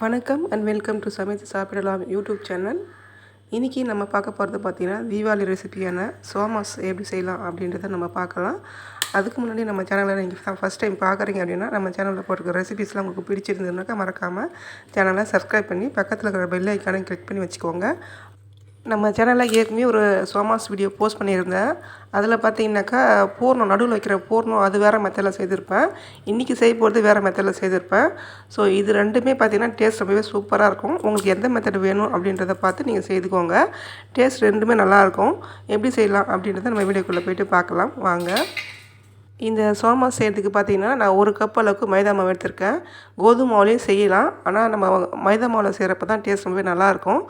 வணக்கம் and welcome to சமைத்து சாப்பிடலாம் யூடியூப் சேனல். இன்றைக்கி நம்ம பார்க்க போகிறது பார்த்திங்கன்னா தீபாவளி ரெசிபியான சோமாஸ் எப்படி செய்யலாம் அப்படின்றத நம்ம பார்க்கலாம். அதுக்கு முன்னாடி நம்ம சேனலை நீங்கள் ஃபஸ்ட் டைம் பார்க்குறீங்க அப்படின்னா நம்ம சேனலில் போட்டிருக்க ரெசிபிஸ்லாம் உங்களுக்கு பிடிச்சிருந்ததுனாக்கா மறக்காமல் சேனலை சப்ஸ்கிரைப் பண்ணி பக்கத்தில் இருக்கிற பெல் ஐக்கானையும் கிளிக் பண்ணி வச்சுக்கோங்க. நம்ம சேனலில் ஏற்கனவே ஒரு சோமாஸ் வீடியோ போஸ்ட் பண்ணியிருந்தேன். அதில் பார்த்தீங்கன்னாக்கா பூர்ணம் நடுவில் வைக்கிற பூர்ணம் அது வேறு மெத்தடில் செய்திருப்பேன். இன்றைக்கி செய்ய போகிறது வேறு மெத்தடில் செய்திருப்பேன். ஸோ இது ரெண்டுமே பார்த்தீங்கன்னா டேஸ்ட் ரொம்பவே சூப்பராக இருக்கும். உங்களுக்கு எந்த மெத்தட் வேணும் அப்படின்றத பார்த்து நீங்கள் செய்துக்கோங்க. டேஸ்ட் ரெண்டுமே நல்லாயிருக்கும் எப்படி செய்யலாம் அப்படின்றத நம்ம வீடியோக்குள்ளே போயிட்டு பார்க்கலாம். வாங்க. இந்த சோமா செய்கிறதுக்கு பார்த்தீங்கன்னா நான் ஒரு கப் அளவுக்கு மைதா மாவு எடுத்திருக்கேன். கோதுமை மாவுலேயும் செய்யலாம். ஆனால் நம்ம மைதா மாவில் செய்கிறப்ப தான் டேஸ்ட் ரொம்பவே நல்லாயிருக்கும்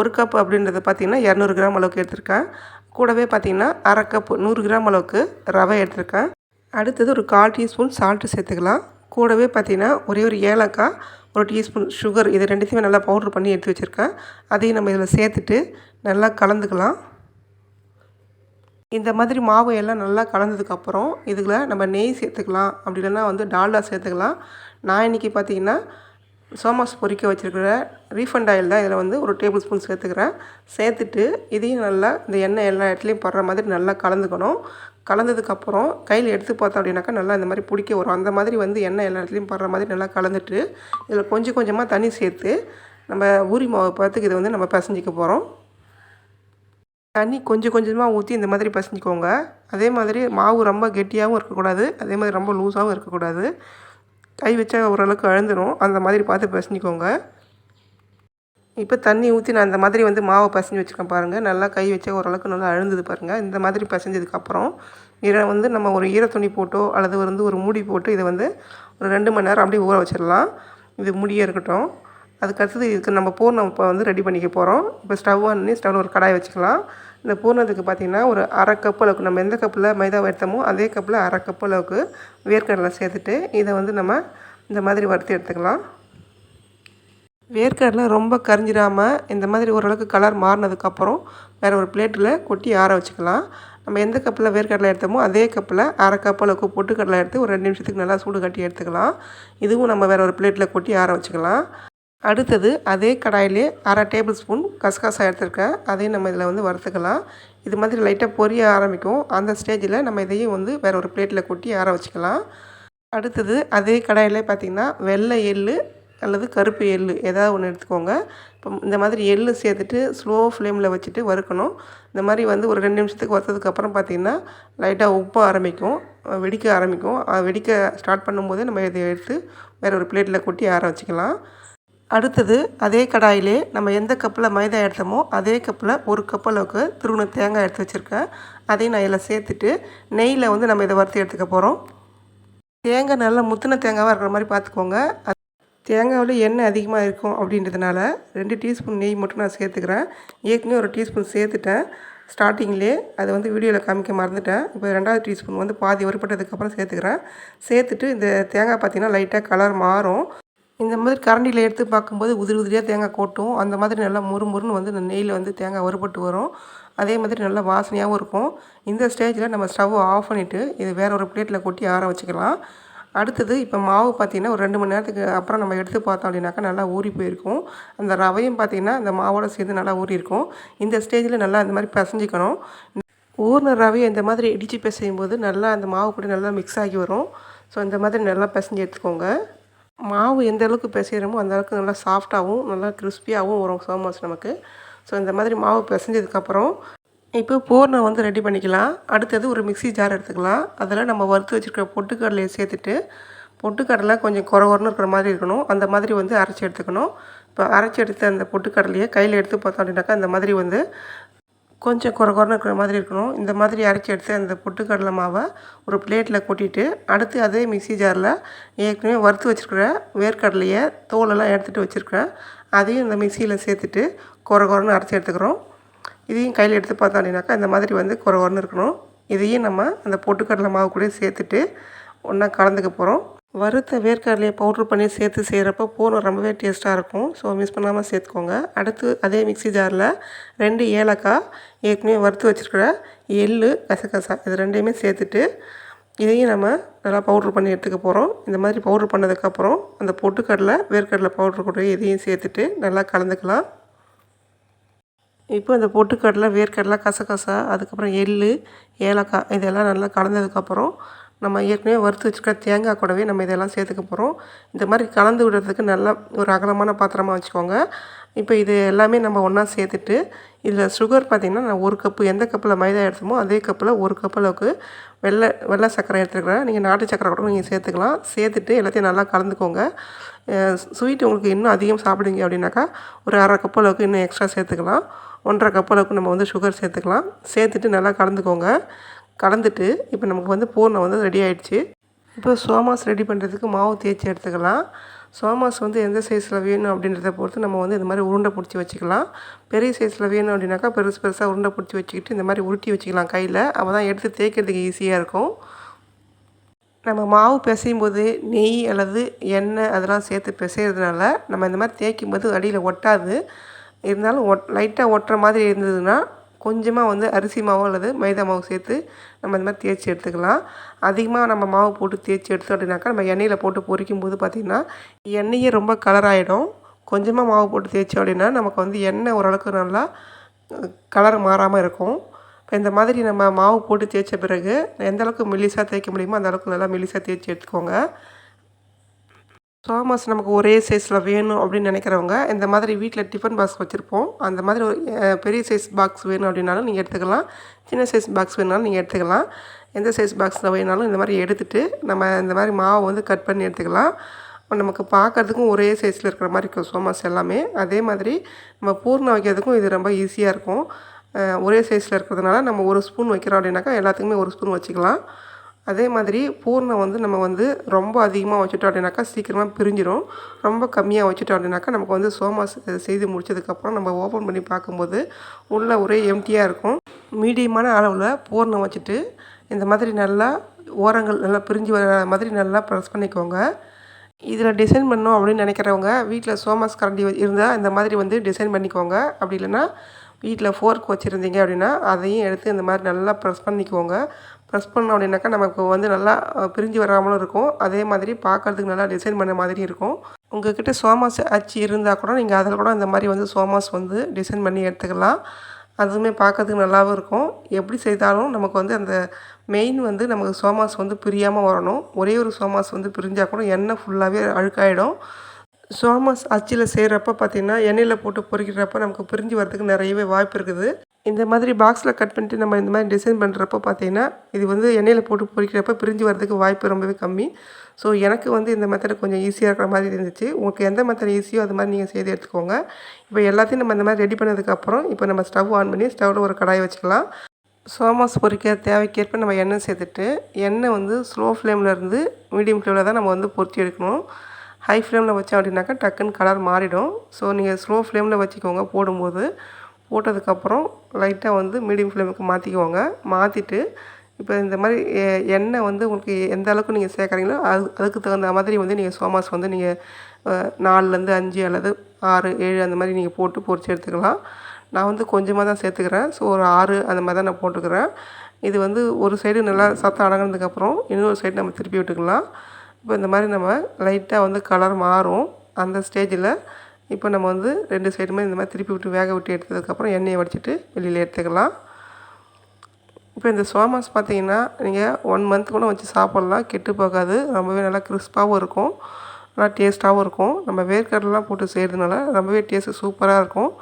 ஒரு கப் அப்படின்றத பார்த்திங்கன்னா இரநூறு கிராம் அளவுக்கு எடுத்திருக்கேன். கூடவே பார்த்திங்கன்னா அரை கப் நூறு கிராம் அளவுக்கு ரவை எடுத்திருக்கேன். அடுத்தது ஒரு கால் டீஸ்பூன் சால்ட்டு சேர்த்துக்கலாம். கூடவே பார்த்திங்கன்னா ஒரே ஒரு ஏலக்காய் ஒரு டீஸ்பூன் சுகர் இது ரெண்டுத்தையுமே நல்லா பவுட்ரு பண்ணி எடுத்து வச்சுருக்கேன். அதையும் நம்ம இதில் சேர்த்துட்டு நல்லா கலந்துக்கலாம். இந்த மாதிரி மாவு எல்லாம் நல்லா கலந்ததுக்கப்புறம் இதில் நம்ம நெய் சேர்த்துக்கலாம். அப்படி இல்லைன்னா வந்து டால்டா சேர்த்துக்கலாம். நான் இன்றைக்கி பார்த்திங்கன்னா சோமாஸ் பொறிக்க வச்சுருக்கிற ரீஃபண்ட் ஆயில் தான் இதில் வந்து ஒரு டேபிள் ஸ்பூன் சேர்த்துக்கிறேன். சேர்த்துட்டு இதையும் நல்லா இந்த எண்ணெய் எல்லா இடத்துலையும் படுற மாதிரி நல்லா கலந்துக்கணும். கலந்ததுக்கப்புறம் கையில் எடுத்து பார்த்தோம் அப்படின்னாக்கா நல்லா இந்த மாதிரி பிடிக்க வரும். அந்த மாதிரி வந்து எண்ணெய் எல்லா இடத்துலையும் படுற மாதிரி நல்லா கலந்துட்டு இதில் கொஞ்சம் கொஞ்சமாக தண்ணி சேர்த்து நம்ம ஊரி மாவு பார்த்துக்கு இதை வந்து நம்ம பிசைஞ்சிக்க போகிறோம் தண்ணி கொஞ்சம் கொஞ்சமாக ஊற்றி இந்த மாதிரி பசஞ்சிக்கோங்க. அதே மாதிரி மாவு ரொம்ப கெட்டியாகவும் இருக்கக்கூடாது. அதே மாதிரி ரொம்ப லூஸாகவும் இருக்கக்கூடாது. கை வச்சா ஓரளவுக்கு அழுந்துடும் அந்த மாதிரி பார்த்து பசஞ்சிக்கோங்க. இப்போ தண்ணி ஊற்றி நான் அந்த மாதிரி வந்து மாவை பசஞ்சு வச்சுருக்கேன் பாருங்கள் நல்லா கை வச்சா ஓரளவுக்கு நல்லா அழுந்தது பாருங்கள் இந்த மாதிரி பசஞ்சதுக்கப்புறம் இதை வந்து நம்ம ஒரு ஈரத்துணி போட்டோ அல்லது வந்து ஒரு மூடி போட்டு இதை வந்து ஒரு ரெண்டு மணி நேரம் அப்படியே ஊற வச்சிடலாம். இது முடியே இருக்கட்டும். அதுக்கடுத்தது இதுக்கு நம்ம பூர்ணம் இப்போ வந்து ரெடி பண்ணிக்க போகிறோம் இப்போ ஸ்டவ் பண்ணி ஸ்டவ்வில் ஒரு கடாய் வச்சுக்கலாம். இந்த பூர்ணத்துக்கு பார்த்திங்கன்னா ஒரு அரை கப் அளவுக்கு நம்ம எந்த கப்பில் மைதாவை எடுத்தோமோ அதே கப்பில் அரை கப் அளவுக்கு வேர்க்கடலை சேர்த்துட்டு இதை வந்து நம்ம இந்த மாதிரி வறுத்து எடுத்துக்கலாம். வேர்க்கடலை ரொம்ப கரிஞ்சிடாமல் இந்த மாதிரி ஓரளவுக்கு கலர் மாறினதுக்கப்புறம் வேறு ஒரு பிளேட்டில் கொட்டி ஆற வச்சுக்கலாம். நம்ம எந்த கப்பில் வேர்க்கடலை எடுத்தோமோ அதே கப்பில் அரை கப் அளவுக்கு பொட்டுக்கடலை எடுத்து ஒரு ரெண்டு நிமிஷத்துக்கு நல்லா சூடு கட்டி எடுத்துக்கலாம். இதுவும் நம்ம வேறு ஒரு பிளேட்டில் கொட்டி ஆற வச்சுக்கலாம். அடுத்தது அதே கடாயிலே அரை டேபிள் ஸ்பூன் கசகசா எடுத்துருக்கேன். அதையும் நம்ம இதில் வந்து வறுத்துக்கலாம். இது மாதிரி லைட்டாக பொரிய ஆரம்பிக்கும். அந்த ஸ்டேஜில் நம்ம இதையும் வந்து வேறு ஒரு பிளேட்டில் கொட்டி ஆற வச்சுக்கலாம். அடுத்தது அதே கடாயில் பார்த்திங்கன்னா வெள்ளை எள் அல்லது கருப்பு எள் ஏதாவது ஒன்று எடுத்துக்கோங்க. இப்போ இந்த மாதிரி எள் சேர்த்துட்டு ஸ்லோ ஃப்ளேமில் வச்சுட்டு வறுக்கணும். இந்த மாதிரி வந்து ஒரு ரெண்டு நிமிஷத்துக்கு வறுத்ததுக்கப்புறம் பார்த்திங்கன்னா லைட்டாக உப்பு ஆரம்பிக்கும். வெடிக்க ஆரம்பிக்கும். வெடிக்க ஸ்டார்ட் பண்ணும்போது நம்ம இதை எடுத்து வேறு ஒரு பிளேட்டில் கொட்டி ஆற வச்சுக்கலாம். அடுத்தது அதே கடாயிலே நம்ம எந்த கப்பில் மைதா எடுத்தோமோ அதே கப்பில் ஒரு கப் அளவுக்கு திருவண்ண தேங்காய் எடுத்து வச்சுருக்கேன். அதையும் நான் இதில் சேர்த்துட்டு நெய்யில் வந்து நம்ம இதை வறுத்து எடுத்துக்க போகிறோம் தேங்காய் நல்லா முத்தின தேங்காவாக இருக்கிற மாதிரி பார்த்துக்கோங்க. தேங்காவில் எண்ணெய் அதிகமாக இருக்கும் அப்படின்றதுனால ரெண்டு டீஸ்பூன் நெய் மட்டும் நான் சேர்த்துக்கிறேன். ஏற்கனவே ஒரு டீஸ்பூன் சேர்த்துட்டேன். ஸ்டார்டிங்லேயே அதை வந்து வீடியோவில் காமிக்க மறந்துட்டேன். இப்போ ரெண்டாவது டீஸ்பூன் வந்து பாதி வறுப்பட்டதுக்கப்புறம் சேர்த்துக்கிறேன். சேர்த்துட்டு இந்த தேங்காய் பார்த்திங்கன்னா லைட்டாக கலர் மாறும். இந்த மாதிரி கரண்டியில் எடுத்து பார்க்கும்போது உதிரி உதிரியாக தேங்காய் கொட்டும். அந்த மாதிரி நல்லா முறு முறுன்னு வந்து இந்த நெய்யில் வந்து தேங்காய் வறுபட்டு வரும். அதே மாதிரி நல்லா வாசனையாகவும் இருக்கும். இந்த ஸ்டேஜில் நம்ம ஸ்டவ் ஆஃப் பண்ணிவிட்டு இது வேறு ஒரு பிளேட்டில் கொட்டி ஆற வச்சுக்கலாம். அடுத்தது இப்போ மாவு பார்த்திங்கன்னா ஒரு ரெண்டு மணி நேரத்துக்கு அப்புறம் நம்ம எடுத்து பார்த்தோம் அப்படின்னாக்கா நல்லா ஊறி போயிருக்கும். அந்த ரவையும் பார்த்திங்கன்னா அந்த மாவோட சேர்ந்து நல்லா ஊறி இருக்கும். இந்த ஸ்டேஜில் நல்லா இந்த மாதிரி பிசைஞ்சிக்கணும். ஊர்ன ரவையை இந்த மாதிரி இடித்து பிசையும் போது நல்லா அந்த மாவு கூட நல்லா மிக்ஸ் ஆகி வரும். ஸோ இந்த மாதிரி நல்லா பிசைஞ்சு எடுத்துக்கோங்க. மாவு எந்த அளவுக்கு பிசைகிறோமோ அந்த அளவுக்கு நல்லா சாஃப்டாகவும் நல்லா கிறிஸ்பியாகவும் வரும் சோமாஸ் நமக்கு. ஸோ இந்த மாதிரி மாவு பிசைஞ்சதுக்கப்புறம் இப்போ பூர்ணம் வந்து ரெடி பண்ணிக்கலாம். அடுத்தது ஒரு மிக்சி ஜார் எடுத்துக்கலாம். அதில் நம்ம வறுத்து வச்சுருக்கிற பொட்டுக்கடலையை சேர்த்துட்டு பொட்டுக்கடலை கொஞ்சம் குறகுறன்னு இருக்கிற மாதிரி இருக்கணும். அந்த மாதிரி வந்து அரைச்சி எடுத்துக்கணும். இப்போ அரைச்சி எடுத்த அந்த பொட்டுக்கடலையை கையில் எடுத்து பார்த்தோம் அப்படின்னாக்கா அந்த மாதிரி வந்து கொஞ்சம் குறை குறைன்னு இருக்கிற மாதிரி இருக்கணும். இந்த மாதிரி அரைச்சி எடுத்து அந்த பொட்டுக்கடலை மாவை ஒரு பிளேட்டில் கொட்டிட்டு அடுத்து அதே மிக்சி ஜாரில் ஏற்கனவே வறுத்து வச்சுருக்கிற வேர்க்கடலையை தோலெல்லாம் எடுத்துகிட்டு வச்சுருக்கிறேன். அதையும் இந்த மிக்சியில் சேர்த்துட்டு குறை குறைன்னு அரைச்சி எடுத்துக்கிறோம். இதையும் கையில் எடுத்து பார்த்தோம் அப்படின்னாக்கா இந்த மாதிரி வந்து குறை குறைன்னு இருக்கணும். இதையும் நம்ம அந்த பொட்டுக்கடலை மாவு கூட சேர்த்துட்டு ஒன்றா கலந்துக்க போகிறோம் வறுத்த வேர்க்கடலையை பவுட்ரு பண்ணி சேர்த்து செய்கிறப்ப பூரம் ரொம்பவே டேஸ்ட்டாக இருக்கும். ஸோ மிஸ் பண்ணாமல் சேர்த்துக்கோங்க. அடுத்து அதே மிக்சி ஜாரில் ரெண்டு ஏலக்காய் ஏற்கனவே வறுத்து வச்சுருக்கிற எள் கசகசா இது ரெண்டையுமே சேர்த்துட்டு இதையும் நம்ம நல்லா பவுட்ரு பண்ணி எடுத்துக்க போகிறோம் இந்த மாதிரி பவுட்ரு பண்ணதுக்கப்புறம் அந்த பொட்டுக்கடலை வேர்க்கடலை பவுட்ரு கூட இதையும் சேர்த்துட்டு நல்லா கலந்துக்கலாம். இப்போ இந்த பொட்டுக்கடலை வேர்க்கடலை கசகசா அதுக்கப்புறம் எள் ஏலக்காய் இதெல்லாம் நல்லா கலந்ததுக்கப்புறம் நம்ம ஏற்கனவே வறுத்து வச்சுருக்க தேங்காய் கூடவே நம்ம இதெல்லாம் சேர்த்துக்க போகிறோம். இந்த மாதிரி கலந்து விடுறதுக்கு நல்லா ஒரு அகலமான பாத்திரமாக வச்சுக்கோங்க. இப்போ இது எல்லாமே நம்ம ஒன்றா சேர்த்துட்டு இதில் சுகர் பார்த்திங்கன்னா நான் ஒரு கப்பு எந்த கப்பில் மைதா எடுத்தோமோ அதே கப்பில் ஒரு கப் அளவுக்கு வெள்ளை வெள்ளை சர்க்கரை எடுத்துருக்கிறேன். நீங்கள் நாட்டு சர்க்கரை கூட நீங்கள் சேர்த்துக்கலாம். சேர்த்துட்டு எல்லாத்தையும் நல்லா கலந்துக்கோங்க. ஸ்வீட் உங்களுக்கு இன்னும் அதிகம் சாப்பிடுங்க அப்படின்னாக்கா ஒரு அரை கப் அளவுக்கு இன்னும் எக்ஸ்ட்ரா சேர்த்துக்கலாம். ஒன்றரை கப் அளவுக்கு நம்ம வந்து சுகர் சேர்த்துக்கலாம். சேர்த்துட்டு நல்லா கலந்துக்கோங்க. கலந்துட்டு இப்போ நமக்கு வந்து பூர்ணம் வந்து ரெடி ஆகிடுச்சு இப்போ சோமாஸ் ரெடி பண்ணுறதுக்கு மாவு தேய்ச்சி எடுத்துக்கலாம். சோமாஸ் வந்து எந்த சைஸில் வேணும் அப்படின்றத பொறுத்து நம்ம வந்து இந்த மாதிரி உருண்டை பிடிச்சி வச்சுக்கலாம். பெரிய சைஸில் வேணும் அப்படின்னாக்கா பெருசு பெருசாக உருண்டை பிடிச்சி வச்சுக்கிட்டு இந்த மாதிரி உருட்டி வச்சுக்கலாம் கையில். அப்போ தான் எடுத்து தேய்க்கிறதுக்கு ஈஸியாக இருக்கும். நம்ம மாவு பிசையும் போது நெய் அல்லது எண்ணெய் அதெல்லாம் சேர்த்து பிசைகிறதுனால நம்ம இந்த மாதிரி தேய்க்கும் போது அடியில் ஒட்டாது. இருந்தாலும் ஒட் லைட்டாக ஒட்டுற மாதிரி இருந்ததுன்னா கொஞ்சமாக வந்து அரிசி மாவு அல்லது மைதா மாவு சேர்த்து நம்ம இந்த மாதிரி தேய்ச்சி எடுத்துக்கலாம். அதிகமாக நம்ம மாவு போட்டு தேய்ச்சி எடுத்தோம் அப்படின்னாக்கா நம்ம எண்ணெயில் போட்டு பொரிக்கும் போது பார்த்திங்கன்னா எண்ணெயே ரொம்ப கலர் ஆகிடும் கொஞ்சமாக மாவு போட்டு தேய்ச்சோம் அப்படின்னா நமக்கு வந்து எண்ணெய் ஓரளவுக்கு நல்லா கலர் மாறாமல் இருக்கும். இப்போ இந்த மாதிரி நம்ம மாவு போட்டு தேய்ச்ச பிறகு எந்த அளவுக்கு மெல்லிசாக தேய்க்க முடியுமோ அந்த அளவுக்கு நல்லா மெல்லிசாக தேய்ச்சி எடுத்துக்கோங்க. சோமாஸ் நமக்கு ஒரே சைஸில் வேணும் அப்படின்னு நினைக்கிறவங்க இந்த மாதிரி வீட்டில் டிஃபன் பாக்ஸ் வச்சுருப்போம். அந்த மாதிரி ஒரு பெரிய சைஸ் பாக்ஸ் வேணும் அப்படின்னாலும் நீங்கள் எடுத்துக்கலாம். சின்ன சைஸ் பாக்ஸ் வேணாலும் நீங்கள் எடுத்துக்கலாம். எந்த சைஸ் பாக்ஸில் வேணாலும் இந்த மாதிரி எடுத்துகிட்டு நம்ம இந்த மாதிரி மாவை வந்து கட் பண்ணி எடுத்துக்கலாம். நமக்கு பார்க்குறதுக்கும் ஒரே சைஸில் இருக்கிற மாதிரி இருக்கும் சோமாஸ் எல்லாமே. அதே மாதிரி நம்ம பூர்ணம் வைக்கிறதுக்கும் இது ரொம்ப ஈஸியாக இருக்கும். ஒரே சைஸில் இருக்கிறதுனால நம்ம ஒரு ஸ்பூன் வைக்கிறோம் அப்படின்னாக்கா எல்லாத்துக்குமே ஒரு ஸ்பூன் வச்சுக்கலாம். அதே மாதிரி பூர்ணம் வந்து நம்ம வந்து ரொம்ப அதிகமாக வச்சுட்டோம் அப்படின்னாக்கா சீக்கிரமாக பிரிஞ்சிடும் ரொம்ப கம்மியாக வச்சுட்டோம் அப்படின்னாக்கா நமக்கு வந்து சோமா செய்து முடிச்சதுக்கப்புறம் நம்ம ஓப்பன் பண்ணி பார்க்கும்போது உள்ளே ஒரே எம்டியாக இருக்கும். மீடியமான அளவில் பூர்ணம் வச்சுட்டு இந்த மாதிரி நல்லா ஓரங்கள் நல்லா பிரிஞ்சு வர மாதிரி நல்லா ப்ரெஸ் பண்ணிக்கோங்க. இதில் டிசைன் பண்ணோம் அப்படின்னு நினைக்கிறவங்க வீட்டில் சோமாஸ் கரண்டி இருந்தால் இந்த மாதிரி வந்து டிசைன் பண்ணிக்கோங்க. அப்படி இல்லைன்னா வீட்டில் ஃபோர்க் வச்சுருந்தீங்க அப்படின்னா அதையும் எடுத்து இந்த மாதிரி நல்லா ப்ரெஸ் பண்ணிக்கோங்க. ப்ரெஸ் பண்ணோம் அப்படின்னாக்கா நமக்கு வந்து நல்லா பிரிஞ்சு வராமலும் இருக்கும். அதே மாதிரி பார்க்குறதுக்கு நல்லா டிசைன் பண்ண மாதிரி இருக்கும். உங்கள்கிட்ட சோமாஸ் அச்சு இருந்தால் கூட நீங்கள் அதில் கூட இந்த மாதிரி வந்து சோமாஸ் வந்து டிசைன் பண்ணி எடுத்துக்கலாம். அதுவுமே பார்க்கறதுக்கு நல்லாவும் இருக்கும். எப்படி செய்தாலும் நமக்கு வந்து அந்த மெயின் வந்து நமக்கு சோமாஸ் வந்து பிரியாமல் வரணும். ஒரே ஒரு சோமாஸ் வந்து பிரிஞ்சால் கூட எண்ணெய் ஃபுல்லாகவே அழுக்காயிடும். சோமாஸ் அச்சில் செய்கிறப்ப பார்த்திங்கன்னா எண்ணெயில் போட்டு பொறிக்கிறப்ப நமக்கு பிரிஞ்சு வரதுக்கு நிறையவே வாய்ப்பு இருக்குது. இந்த மாதிரி பாக்ஸில் கட் பண்ணிட்டு நம்ம இந்த மாதிரி டிசைன் பண்ணுறப்போ பார்த்தீங்கன்னா இது வந்து எண்ணெயில் போட்டு பொரிக்கிறப்ப பிரிஞ்சு வரதுக்கு வாய்ப்பு ரொம்பவே கம்மி. ஸோ எனக்கு வந்து இந்த மெத்தட் கொஞ்சம் ஈஸியாக இருக்கிற மாதிரி இருந்துச்சு. உங்களுக்கு எந்த மெத்தட் ஈஸியோ அது மாதிரி நீங்கள் செய்து எடுத்துக்கோங்க. இப்போ எல்லாத்தையும் நம்ம இந்த மாதிரி ரெடி பண்ணதுக்கப்புறம் இப்போ நம்ம ஸ்டவ் ஆன் பண்ணி ஸ்டவ்வில் ஒரு கடாயை வச்சுக்கலாம். சோமாஸ் பொரிக்க தேவைக்கேற்ப நம்ம எண்ணெய் சேர்த்துட்டு எண்ணெய் வந்து ஸ்லோ ஃப்ளேமில் இருந்து மீடியம் ஃப்ளேமில் தான் நம்ம வந்து பொரிச்சு எடுக்கணும். ஹை ஃப்ளேமில் வச்சோம் அப்படின்னாக்கா டக்குன்னு கலர் மாறிடும். ஸோ நீங்கள் ஸ்லோ ஃப்ளேமில் வச்சுக்கோங்க போடும்போது. போட்டதுக்கப்புறம் லைட்டாக வந்து மீடியம் ஃப்ளேமுக்கு மாற்றிக்கோங்க மாற்றிட்டு இப்போ இந்த மாதிரி எண்ணெய் வந்து உங்களுக்கு எந்த அளவுக்கு நீங்கள் சேர்க்குறீங்களோ அது அதுக்கு தகுந்த மாதிரி வந்து நீங்கள் சோமாஸ் வந்து நீங்கள் நாலுலேருந்து அஞ்சு அல்லது ஆறு ஏழு அந்த மாதிரி நீங்கள் போட்டு பொறிச்சு எடுத்துக்கலாம். நான் வந்து கொஞ்சமாக தான் சேர்த்துக்கிறேன். ஸோ ஒரு ஆறு அந்த மாதிரி தான் நான் போட்டுக்கிறேன். இது வந்து ஒரு சைடு நல்லா சத்தம் அடங்கினதுக்கப்புறம் இன்னொரு சைடு நம்ம திருப்பி விட்டுக்கலாம். இப்போ இந்த மாதிரி நம்ம லைட்டாக வந்து கலர் மாறும். அந்த ஸ்டேஜில் இப்போ நம்ம வந்து ரெண்டு சைடுமே இந்த மாதிரி திருப்பி விட்டு வேக விட்டு எடுத்ததுக்கப்புறம் எண்ணெயை வடிச்சிட்டு வெளியில் எடுத்துக்கலாம். இப்போ இந்த சோமாஸ் பார்த்தீங்கன்னா நீங்கள் ஒன் மந்த் கூட வச்சு சாப்பிட்லாம். கெட்டு போகாது. ரொம்பவே நல்லா கிறிஸ்பாகவும் இருக்கும். நல்லா டேஸ்ட்டாகவும் இருக்கும். நம்ம வேர்க்கடலாம் போட்டு செய்கிறதுனால ரொம்பவே டேஸ்ட்டு சூப்பராக இருக்கும்.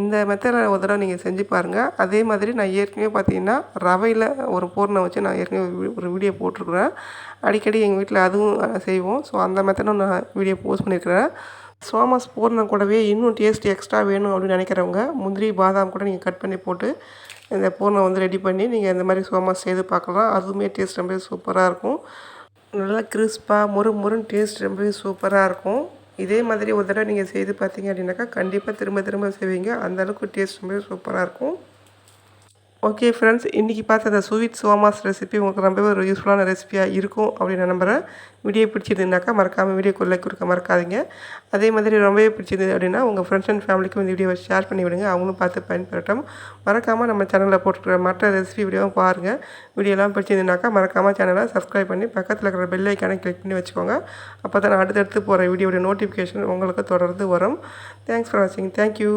இந்த மெத்தடில் ஒரு தடவை நீங்கள் செஞ்சு பாருங்கள் அதே மாதிரி நான் ஏற்கனவே பார்த்தீங்கன்னா ரவையில் ஒரு பூர்ணம் வச்சு நான் ஏற்கனவே ஒரு வீடியோ போட்டிருக்குறேன். அடிக்கடி எங்கள் வீட்டில் அதுவும் செய்வோம். ஸோ அந்த மெத்தடும் நான் வீடியோ போஸ்ட் பண்ணியிருக்கிறேன். சோமாஸ் பூர்ணம் கூடவே இன்னும் டேஸ்ட் எக்ஸ்ட்ரா வேணும் அப்படின்னு நினைக்கிறவங்க முந்திரி பாதாம் கூட நீங்கள் கட் பண்ணி போட்டு இந்த பூர்ணம் வந்து ரெடி பண்ணி நீங்கள் இந்த மாதிரி சோமாஸ் செய்து பார்க்கலாம். அதுவுமே டேஸ்ட் ரொம்பவே சூப்பராக இருக்கும். நல்லா கிறிஸ்பாக முறு முருன்னு டேஸ்ட் ரொம்பவே சூப்பராக இருக்கும். இதே மாதிரி ஒரு தடவை நீங்கள் செய்து பார்த்தீங்க அப்படின்னாக்கா கண்டிப்பாக திரும்ப திரும்ப செய்வீங்க. அந்தளவுக்கு டேஸ்ட் ரொம்ப சூப்பராக இருக்கும். ஓகே ஃப்ரெண்ட்ஸ் இன்றைக்கி பார்த்த அந்த ஸ்வீட் சோமாஸ் ரெசிபி உங்களுக்கு ரொம்பவே ஒரு யூஸ்ஃபுல்லான ரெசிபியாக இருக்கும் அப்படின்னு நான் நம்புகிறேன் வீடியோ பிடிச்சிருந்தாக்கா மறக்காமல் வீடியோக்கு லைக் கொடுக்க மறக்காதீங்க. அதே மாதிரி ரொம்பவே பிடிச்சிருந்தது அப்படின்னா உங்கள் ஃப்ரெண்ட்ஸ் அண்ட் ஃபேமிலிக்கும் இந்த வீடியோவை ஷேர் பண்ணி விடுங்க. அவங்களும் பார்த்து பயன்பெறட்டும். மறக்காமல் நம்ம சேனலில் போட்டுக்கிற மற்ற ரெசிபி வீடியோவும் பாருங்கள் வீடியோலாம் பிடிச்சிருந்தாக்கா மறக்காமல் சேனலை சப்ஸ்கிரைப் பண்ணி பக்கத்தில் இருக்கிற பெல் ஐக்கானை கிளிக் பண்ணி வச்சுக்கோங்க. அப்போ தான் அடுத்தடுத்து போகிற வீடியோடைய நோட்டிஃபிகேஷன் உங்களுக்கு தொடர்ந்து வரும். தேங்க்ஸ் ஃபார் வாட்சிங் தேங்க்யூ